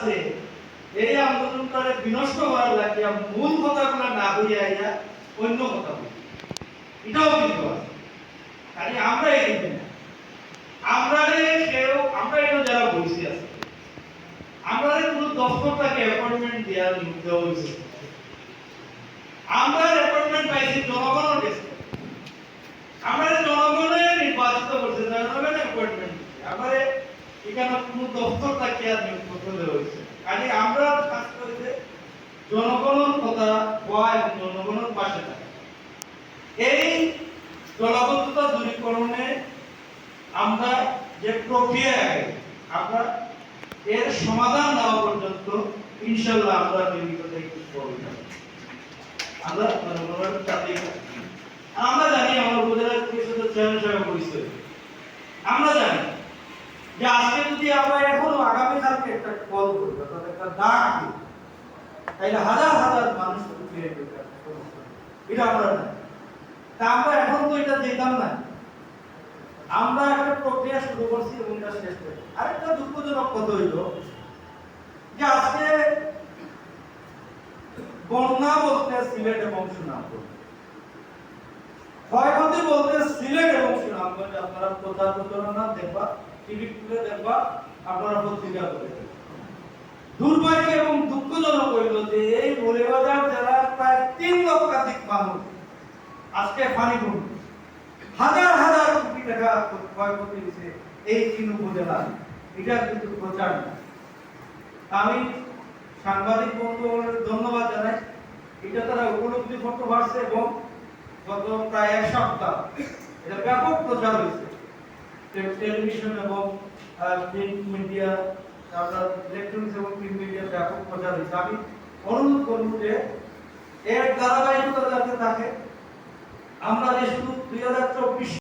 আছে। এই আন্দোলনটারে বিনষ্ট করার লাগিয়া মূল কথাগুলো না হইয়া ইয়া অন্য কথা এটাও কিন্তু আছে। আমরা এই আমরা আমরা এটা যারা বলছি আছে, আমরা কোনো দপ্তরটাকে অ্যাপয়েন্টমেন্ট দেওয়া দেওয়া হয়েছে আমরা অ্যাপয়েন্টমেন্ট পাইছি জনগণের কাছে আমরা জনগণের নির্বাচিত করছে জনগণের অ্যাপয়েন্টমেন্ট আমরা এখানে কোনো দপ্তর তাকে আর নিয়োগ করতে দেওয়া হয়েছে কাজে আমরা কাজ করেছে জনগণের কথা কোয়া এবং জনগণের পাশে থাকা। এই জলাবদ্ধতা দূরীকরণে আমরা যে প্রক্রিয়া আমরা এর সমাধান দেওয়া পর্যন্ত ইনশাল্লাহ আমরা নির্মিত। আমরা আমরা জানি আমার উপজেলা পরিষদের চেয়ারম্যান সাহেব পরিচয় যে আজকে যদি আমরা এখন আগামী কালকে একটা কল করি, অর্থাৎ একটা ডাক দিই, তাইলে হাজার হাজার মানুষ এটা আমরা তা আমরা এখন তো এটা যেতাম না। আমরা একটা প্রক্রিয়া শুরু করছি এবং এটা শেষ করি আরেকটা দুঃখজনক কথা হইল যে আজকে বন্যা বলতে সিলেট এবং সুনামগঞ্জ। ক্ষয়ক্ষতি বলতে সিলেট এবং সুনামগঞ্জ, আপনারা প্রচার প্রচারণা দেখবা? টিভি খুলে দেখবা আপনারা পত্রিকা করে দুর্ভাগ্য এবং দুঃখজনক হইল যে এই মৌলবাজার জেলার প্রায় তিন লক্ষাধিক মানুষ। আজকে হাজার হাজার কোটি টাকা ক্ষয়ক্ষতি হয়েছে এই তিন উপজেলায়। এটা কিন্তু প্রচার আমি সাংবাদিক বন্ধুদের ধন্যবাদ জানাই। এটা তারা উপলব্ধি করতে পারছে এবং গত প্রায় এক সপ্তাহ এটা ব্যাপক প্রচার হয়েছে। টেলিভিশন এবং প্রিন্ট মিডিয়া তারপর ইলেকট্রনিক্স এবং প্রিন্ট মিডিয়া ব্যাপক প্রচার হয়েছে। আমি অনুরোধ করব যে, এর ধারাবাহিকতা যাতে থাকে, আমরা যে শুধু দুই হাজার চব্বিশ